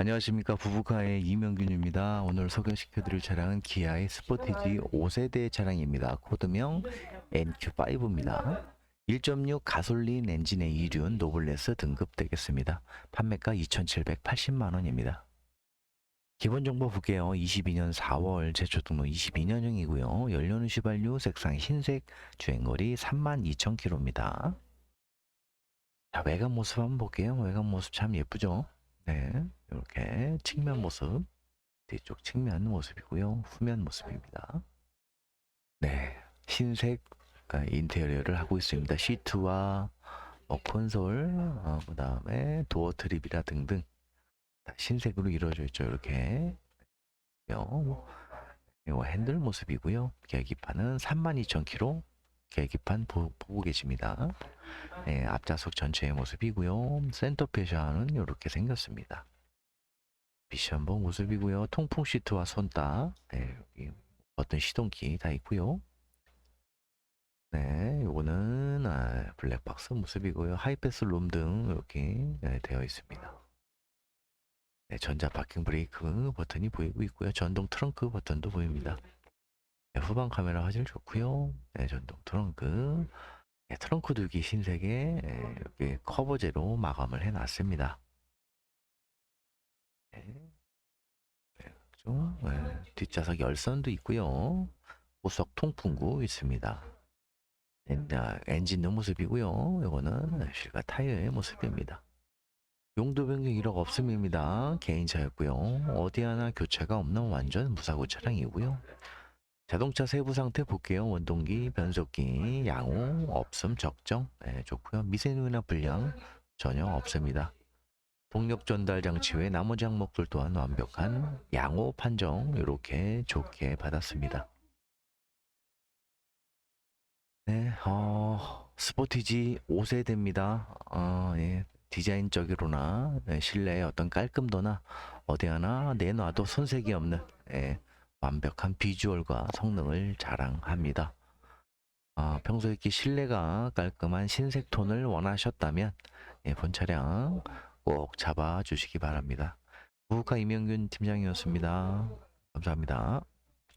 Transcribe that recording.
안녕하십니까 부부카의 이명균입니다. 오늘 소개시켜드릴 차량은 기아의 스포티지 5세대 차량입니다. 코드명 NQ5입니다. 1.6 가솔린 엔진의 이륜 노블레스 등급 되겠습니다. 판매가 2,780만 원입니다. 기본 정보 볼게요. 22년 4월 제초 등록 22년형이고요. 연료는 휘발유, 색상 흰색, 주행거리 32,000km입니다. 자, 외관 모습 한번 볼게요. 외관 모습 참 예쁘죠? 네, 이렇게 측면 모습, 뒤쪽 측면 모습이고요. 후면 모습입니다. 네, 흰색 아, 인테리어를 하고 있습니다. 시트와 뭐 콘솔, 어, 그 다음에 도어 트립이라 등등 다 흰색으로 이루어져 있죠. 이렇게 요, 요 핸들 모습이고요. 계기판은 32,000km 계기판 보, 보고 계십니다. 네, 앞좌석 전체의 모습이고요. 센터 패션은 이렇게 생겼습니다. 미션봉 모습이고요. 통풍 시트와 손딱, 네, 여기 버튼 시동키 다 있고요. 네, 요거는 아, 블랙박스 모습이고요. 하이패스 룸등 이렇게 네, 되어 있습니다. 네, 전자 파킹 브레이크 버튼이 보이고 있고요. 전동 트렁크 버튼도 보입니다. 네, 후방 카메라 화질 좋고요. 네, 전동 트렁크. 네, 트렁크 두기 흰색에 네, 여기 커버제로 마감을 해놨습니다. 네. 네, 그죠? 네, 뒷좌석 열선도 있고요. 보석 통풍구 있습니다. 네, 아, 엔진의 모습이고요. 이거는 실과 타이어의 모습입니다. 용도 변경 1억 없음입니다. 개인차였고요. 어디 하나 교체가 없는 완전 무사고 차량이고요. 자동차 세부 상태 볼게요. 원동기, 변속기, 양호, 없음, 적정. 네, 좋고요. 미세누이나 불량 전혀 없습니다. 동력 전달 장치 외 나머지 항목들 또한 완벽한 양호 판정 이렇게 좋게 받았습니다. 네, 어, 스포티지 5세대입니다. 어, 예, 디자인적으로나 네, 실내의 어떤 깔끔도나 어디 하나 내놔도 손색이 없는 예, 완벽한 비주얼과 성능을 자랑합니다. 아, 평소에 이렇게 실내가 깔끔한 흰색 톤을 원하셨다면 예, 본 차량 꼭 잡아 주시기 바랍니다. 부부카 이명균 팀장이었습니다. 감사합니다.